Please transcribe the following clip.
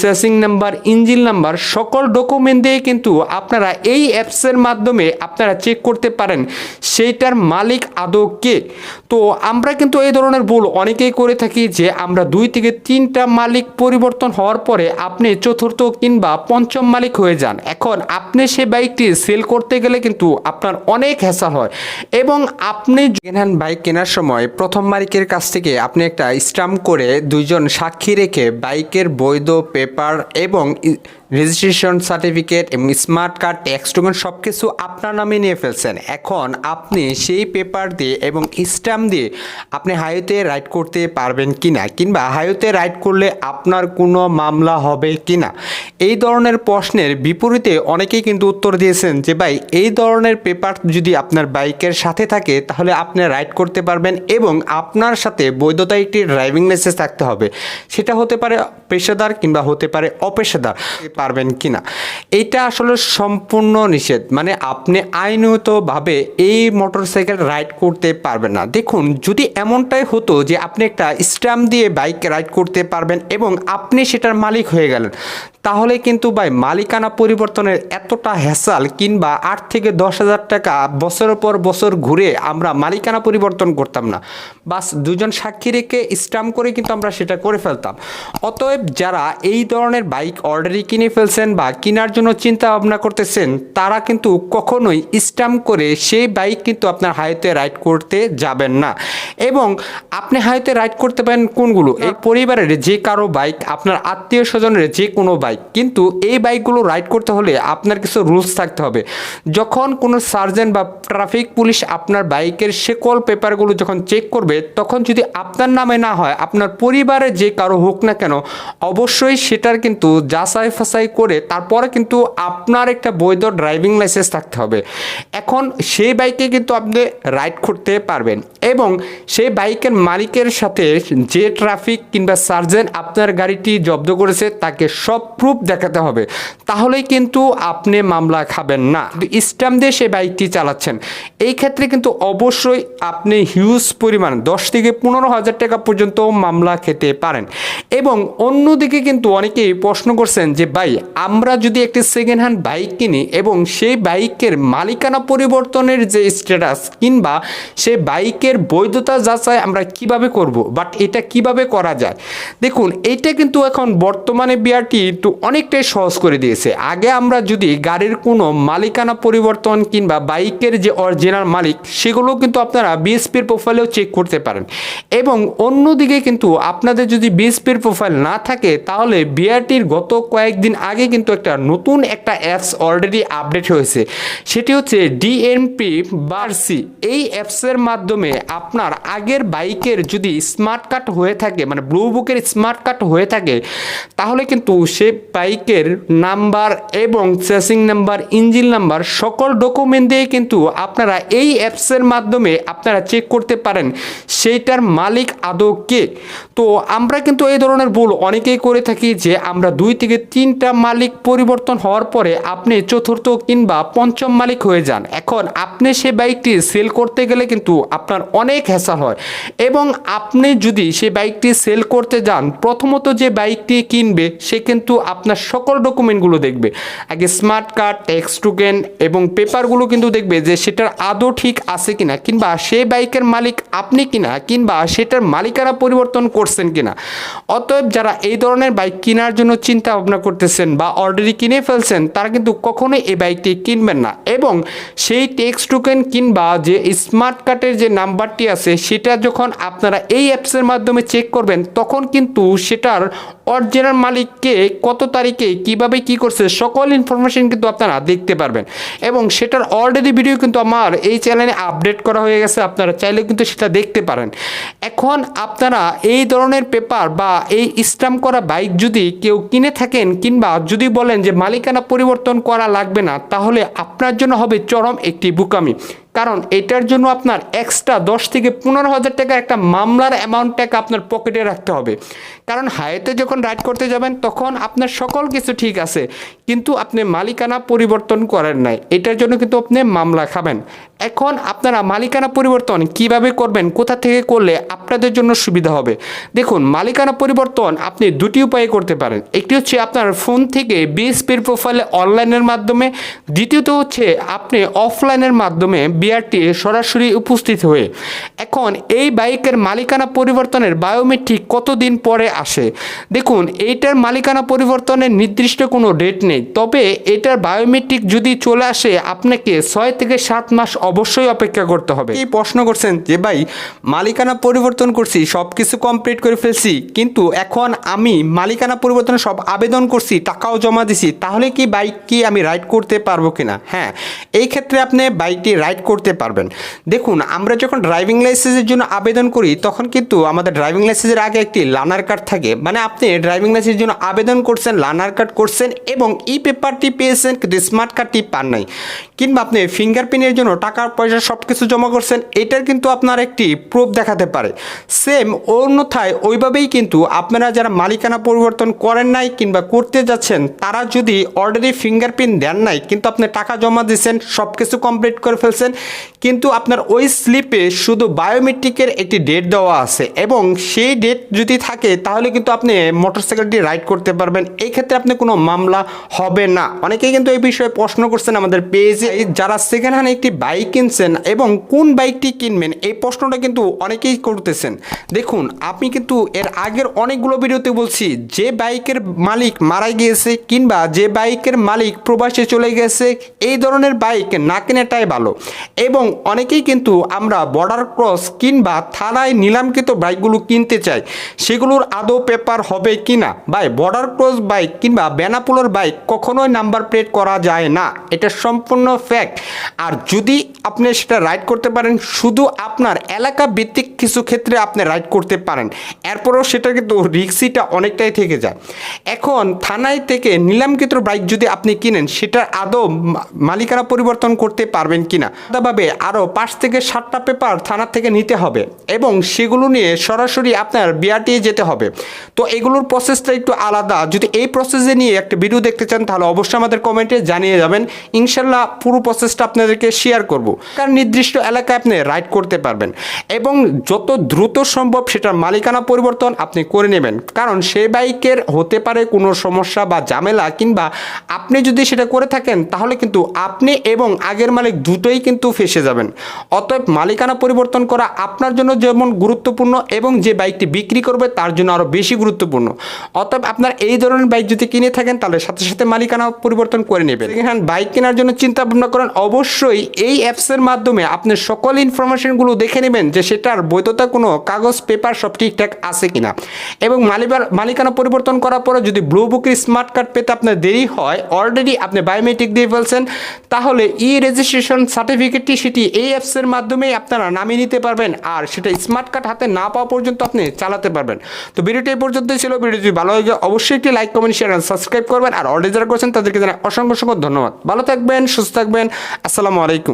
Chasing number engine number সকল document দিয়ে কিন্তু আপনারা এই অ্যাপসের মাধ্যমে আপনারা চেক করতে পারেন সেইটার মালিক আদৌ কে। তো আমরা কিন্তু এই ধরনের ভুল অনেকেই করে থাকি যে আমরা দুই থেকে তিনটা মালিক পরিবর্তন হওয়ার পরে আপনি চতুর্থ কিংবা পঞ্চম মালিক হয়ে যান। এখন আপনি সে বাইকটি সেল করতে গেলে কিন্তু আপনার অনেক হ্যাসাল হয় এবং আপনি হ্যান্ড বাইক কেনার সময় প্রথম মালিকের কাছ থেকে আপনি একটা স্টাম্প করে দুইজন সাক্ষী রেখে বাইকের বৈধ পেপার এবং রেজিস্ট্রেশন সার্টিফিকেট এবং স্মার্ট কার্ড ট্যাক্স ডকুমেন্ট সব কিছু আপনার নামে নিয়ে ফেলছেন। এখন আপনি সেই পেপার দিয়ে এবং স্ট্যাম্প দিয়ে আপনি হাইওয়েতে রাইড করতে পারবেন কি না কিংবা হাইওয়েতে রাইড করলে আপনার কোনো মামলা হবে কি না এই ধরনের প্রশ্নের বিপরীতে অনেকেই কিন্তু উত্তর দিয়েছেন যে, ভাই, এই ধরনের পেপার যদি আপনার বাইকের সাথে থাকে, তাহলে আপনি রাইড করতে পারবেন এবং আপনার সাথে বৈধতা একটি ড্রাইভিং লাইসেন্স থাকতে হবে। সেটা হতে পারে পেশাদার কিংবা পারে অপেশাদার পারবেন কিনা। এটা আসলে সম্পূর্ণ নিষেধ। মানে আপনি আইনতভাবে এই মোটরসাইকেল রাইড করতে পারবেন না। দেখুন, যদি এমনটাই হতো যে আপনি একটা স্ট্যাম্প দিয়ে বাইক রাইড করতে পারবেন এবং আপনি সেটার মালিক হয়ে গেলেন, তাহলে কিন্তু ভাই মালিকানা পরিবর্তনের এতটা হ্যাসাল কিংবা আট থেকে দশ হাজার টাকা বছরের পর বছর ঘুরে আমরা মালিকানা পরিবর্তন করতাম না। বাস দুজন সাক্ষী রেখে স্ট্যাম্প করে কিন্তু আমরা সেটা করে ফেলতাম। অতএব যারা এই ধরনের বাইক অলরেডি কিনে ফেলছেন বা কেনার জন্য চিন্তা ভাবনা করতেছেন তারা কিন্তু কখনোই স্ট্যাম্প করে সেই বাইক কিন্তু আপনার হাইতে রাইড করতে যাবেন না। এবং আপনি হাইতে রাইড করতে পারেন কোনগুলো? এই পরিবারের যে কারও বাইক আপনার আত্মীয় স্বজনের যে কোনো বাইক কিন্তু এই বাইকগুলো রাইড করতে হলে আপনার কিছু রুলস থাকতে হবে। যখন কোনো সার্জেন্ট বা ট্রাফিক পুলিশ আপনার বাইকের সেকল পেপারগুলো যখন চেক করবে তখন যদি আপনার নামে না হয় আপনার পরিবারের যে কারও হোক না কেন অবশ্যই সেটার কিন্তু যাচাই ফাঁসাই করে তারপরে কিন্তু আপনার একটা বৈধ ড্রাইভিং লাইসেন্স থাকতে হবে। এখন সেই বাইকে কিন্তু আপনি রাইড করতে পারবেন এবং সেই বাইকের মালিকের সাথে যে ট্রাফিক কিংবা সার্জেন আপনার গাড়িটি জব্দ করেছে তাকে সব প্রুফ দেখাতে হবে। তাহলেই কিন্তু আপনি মামলা খাবেন না। স্ট্যাম্প দিয়ে সেই বাইকটি চালাচ্ছেন। এই ক্ষেত্রে কিন্তু অবশ্যই আপনি হিউজ পরিমাণ দশ থেকে পনেরো হাজার টাকা পর্যন্ত মামলা খেতে পারেন। এবং অন্যদিকে কিন্তু অনেকেই প্রশ্ন করছেন যে, ভাই, আমরা যদি একটি সেকেন্ড হ্যান্ড বাইক কিনি এবং সেই বাইকের মালিকানা পরিবর্তনের যে স্ট্যাটাস কিংবা সেই বাইকের বৈধতা যাচাই আমরা কীভাবে করব বাট এটা কীভাবে করা যায়? দেখুন এইটা কিন্তু এখন বর্তমানে বিআরটি একটু অনেকটাই সহজ করে দিয়েছে। আগে আমরা যদি গাড়ির কোনো মালিকানা পরিবর্তন কিংবা বাইকের যে অরিজিনাল মালিক, সেগুলো কিন্তু আপনারা বিএসপির প্রোফাইলেও চেক করতে পারেন। এবং অন্যদিকে কিন্তু আপনাদের যদি বিএসপির প্রোফাইল না থাকে, তাহলে বিআরটির গত কয়েকদিন আগে কিন্তু একটা নতুন একটা অ্যাপস অলরেডি আপডেট হয়েছে। সেটি হচ্ছে ডিএমপি বারসি এই অ্যাপসের মাধ্যমে আপনার আগের বাইকের যদি স্মার্ট কার্ড হয়ে থাকে মানে ব্লু বুকের স্মার্ট কার্ড হয়ে থাকে, তাহলে কিন্তু সে বাইকের নাম্বার এবং চেসিং নাম্বার, ইঞ্জিন নাম্বার সকল ডকুমেন্ট দিয়ে কিন্তু আপনারা এই অ্যাপসের মাধ্যমে আপনারা চেক করতে পারেন সেইটার মালিক আদৌ কে। তো আমরা কিন্তু এই ধরনের ভুল অনেকেই করে থাকি যে আমরা দুই থেকে তিনটা মালিক পরিবর্তন হওয়ার পরে আপনি চতুর্থ কিংবা পঞ্চম মালিক হয়ে যান। এখন আপনি সে বাইকটি সেল করতে গেলে কিন্তু আপনার অনেক হ্যাসাল হয় এবং আপনি যদি সে বাইকটি সেল করতে যান, প্রথমত যে বাইকটি কিনবে সে কিন্তু আপনার সকল ডকুমেন্টগুলো দেখবে। আগে স্মার্ট কার্ড, ট্যাক্স টোকেন এবং পেপারগুলো কিন্তু দেখবে যে সেটার আদৌ ঠিক আছে কিনা কিংবা সে বাইকের মালিক আপনি কিনা কিংবা সেটার মালিকানা পরিবর্তন করছেন কিনা। অতএব যারা এই ধরনের বাইক কেনার জন্য চিন্তা ভাবনা করতেছেন বা অলরেডি কিনে ফেলছেন, তারা কিন্তু কখনোই এই বাইকটি কিনবেন না। এবং সেই টেক্স টোকেন কিংবা যে স্মার্ট কার্ডের যে নাম্বারটি আছে, সেটা যখন আপনারা এই অ্যাপসের মাধ্যমে চেক করবেন, তখন কিন্তু সেটার অরিজিনাল মালিককে কত তারিখে, কীভাবে কি করছে, সকল ইনফরমেশন কিন্তু আপনারা দেখতে পারবেন। এবং সেটার অলরেডি ভিডিও কিন্তু আমার এই চ্যানেলে আপডেট করা হয়ে গেছে, আপনারা চাইলে কিন্তু সেটা দেখতে পারেন। এখন আপনারা এই ধরনের পেপার বা এই স্ট্যাম্প করা বাইক যদি কেউ কিনে থাকেন কিংবা যদি বলেন যে মালিকানা পরিবর্তন করা লাগবে না, তাহলে আপনার জন্য হবে চরম একটি বুকামি। কারণ এটার জন্য আপনার এক্সট্রা দশ থেকে পনেরো হাজার টাকা একটা মামলার অ্যামাউন্ট টাকা আপনার পকেটে রাখতে হবে। কারণ হাইতে যখন রাইড করতে যাবেন, তখন আপনার সকল কিছু ঠিক আছে, কিন্তু আপনি মালিকানা পরিবর্তন করেন নাই। এটার জন্য কিন্তু আপনি মামলা খাবেন। এখন আপনারা মালিকানা পরিবর্তন কীভাবে করবেন, কোথা থেকে করলে আপনাদের জন্য সুবিধা হবে? দেখুন, মালিকানা পরিবর্তন আপনি দুটি উপায়ে করতে পারেন। একটি হচ্ছে আপনার ফোন থেকে বিএসপির প্রোফাইলে অনলাইনের মাধ্যমে। দ্বিতীয়ত হচ্ছে আপনি অফলাইনের মাধ্যমে বিআরটি সরাসরি উপস্থিত হয়ে, এখন এই বাইকের মালিকানা পরিবর্তনের বায়োমেট্রিক কতদিন পরে আসে? দেখুন, এইটার মালিকানা পরিবর্তনের নির্দিষ্ট কোনো ডেট নেই, তবে এটার বায়োমেট্রিক যদি চলে আসে, আপনাকে ছয় থেকে সাত মাস অবশ্যই অপেক্ষা করতে হবে। এই প্রশ্ন করছেন যে, ভাই, মালিকানা পরিবর্তন করছি সব কিছু কমপ্লিট করে ফেলছি, কিন্তু এখন আমি মালিকানা পরিবর্তনের সব আবেদন করছি, টাকাও জমা দিছি, তাহলে কি বাইক কি আমি রাইড করতে পারব কিনা? হ্যাঁ এই ক্ষেত্রে আপনি বাইকটি রাইড করতে পারবেন। দেখুন, আমরা যখন ড্রাইভিং লাইসেন্সের জন্য আবেদন করি, তখন কিন্তু আমাদের ড্রাইভিং লাইসেন্সের আগে একটি লার্নার কার্ড থাকে। মানে আপনি ড্রাইভিং লাইসেন্সের জন্য আবেদন করছেন লার্নার কার্ড করছেন এবং ই পেপারটি পেয়েছেন, কিন্তু স্মার্ট কার্ডটি পান নাই। কিংবা আপনি ফিঙ্গারপ্রিন্টের জন্য টাকা পয়সা সব কিছু জমা করছেন, এটার কিন্তু আপনার একটি প্রুফ দেখাতে পারে। সেম অন্যথায় ওইভাবেই কিন্তু আপনারা যারা মালিকানা পরিবর্তন করেন নাই কিংবা করতে যাচ্ছেন, তারা যদি অলরেডি ফিঙ্গারপ্রিন্ট দেন নাই, কিন্তু আপনি টাকা জমা দিয়েছেন সব কিছু কমপ্লিট করে ফেলছেন কিন্তু আপনার ওই স্লিপে শুধু বায়োমেট্রিকের একটি ডেট দেওয়া আছে এবং সেই ডেট যদি থাকে, তাহলে কিন্তু আপনি মোটরসাইকেলটি রাইড করতে পারবেন। এই ক্ষেত্রে আপনি কোনো মামলা হবে না। অনেকেই কিন্তু এই বিষয়ে প্রশ্ন করছেন আমাদের পেজে। যারা সেকেন্ড হ্যান্ড একটি বাইক কিনছেন এবং কোন বাইকটি কিনবেন, এই প্রশ্নটা কিন্তু অনেকেই করতেছেন। দেখুন আপনি কিন্তু এর আগের অনেকগুলো ভিডিওতে বলছি, যে বাইকের মালিক মারা গিয়েছে কিংবা যে বাইকের মালিক প্রবাসে চলে গেছে, এই ধরনের বাইক না কেনাটাই ভালো। এবং অনেকেই কিন্তু আমরা বর্ডার ক্রস কিংবা থানায় নিলামকৃত বাইকগুলো কিনতে চাই। সেগুলোর আদৌ পেপার হবে কি না ভাই বর্ডার ক্রস বাইক কিংবা বেনাপুলোর বাইক কখনোই নাম্বার প্লেট করা যায় না। এটা সম্পূর্ণ ফ্যাক্ট আর যদি আপনি সেটা রাইড করতে পারেন, শুধু আপনার এলাকা ভিত্তিক কিছু ক্ষেত্রে আপনি রাইড করতে পারেন। এরপরেও সেটা কিন্তু রিক্সিটা অনেকটাই থেকে যায়। এখন থানায় থেকে নিলামকৃত বাইক যদি আপনি কিনেন, সেটার আদৌ মালিকানা পরিবর্তন করতে পারবেন কিনা? আলাদাভাবে আরও পাঁচ থেকে সাতটা পেপার থানা থেকে নিতে হবে এবং সেগুলো নিয়ে সরাসরি আপনার বিআরটিএ যেতে হবে। তো এগুলোর প্রসেসটা একটু আলাদা। যদি এই প্রসেসে নিয়ে একটা ভিডিও দেখতে চান, তাহলে অবশ্যই আমাদের কমেন্টে জানিয়ে যাবেন। ইনশাল্লাহ পুরো প্রসেসটা আপনাদেরকে শেয়ার করব। কারণ নির্দিষ্ট এলাকায় আপনি রাইড করতে পারবেন। এবং যত দ্রুত সম্ভব সেটার মালিকানা পরিবর্তন আপনি করে নেবেন। কারণ সে বাইকের হতে পারে কোনো সমস্যা বা ঝামেলা, কিংবা আপনি যদি সেটা করে থাকেন, তাহলে কিন্তু আপনি এবং আগের মালিক দুটোই কিন্তু ফেসে যাবেন। অতএব মালিকানা পরিবর্তন করা আপনার জন্য যেমন গুরুত্বপূর্ণ এবং যে বাইকটি বিক্রি করবে তার জন্য আরও বেশি গুরুত্বপূর্ণ। অতএব আপনার এই ধরনের বাইক যদি কিনে থাকেন, তাহলে সাথে সাথে মালিকানা পরিবর্তন করে নেবেন। হ্যাঁ বাইক কেনার জন্য চিন্তা ভাবনা করেন। অবশ্যই এই অ্যাপসের মাধ্যমে আপনি সকল ইনফরমেশনগুলো দেখে নেবেন যে সেটার বৈধতা কোনো কাগজ পেপার সব ঠিকঠাক আছে কিনা। এবং মালিবার, মালিকানা পরিবর্তন করার পরে যদি ব্লু বুকের স্মার্ট কার্ড পেতে আপনার দেরি হয় অলরেডি আপনি বায়োমেট্রিক দিয়ে ফেলছেন, তাহলে ই রেজিস্ট্রেশন সার্টিফিকেটটি সেটি এই অ্যাপসের মাধ্যমেই আপনারা নামিয়ে নিতে পারবেন আর সেটা স্মার্ট কার্ড হাতে না পাওয়া পর্যন্ত আপনি চালাতে পারবেন। তো ভিডিওটি এই পর্যন্তই ছিল। ভিডিও যদি ভালো হয়ে অবশ্যই একটি লাইক কমেন্ট শেয়ার সাবস্ক্রাইব করবেন। আর অলরেডি যারা করছেন, তাদেরকে জানাই অসংখ্য অসংখ্য ধন্যবাদ। ভালো থাকবেন, সুস্থ থাকবেন। আসসালামু আলাইকুম।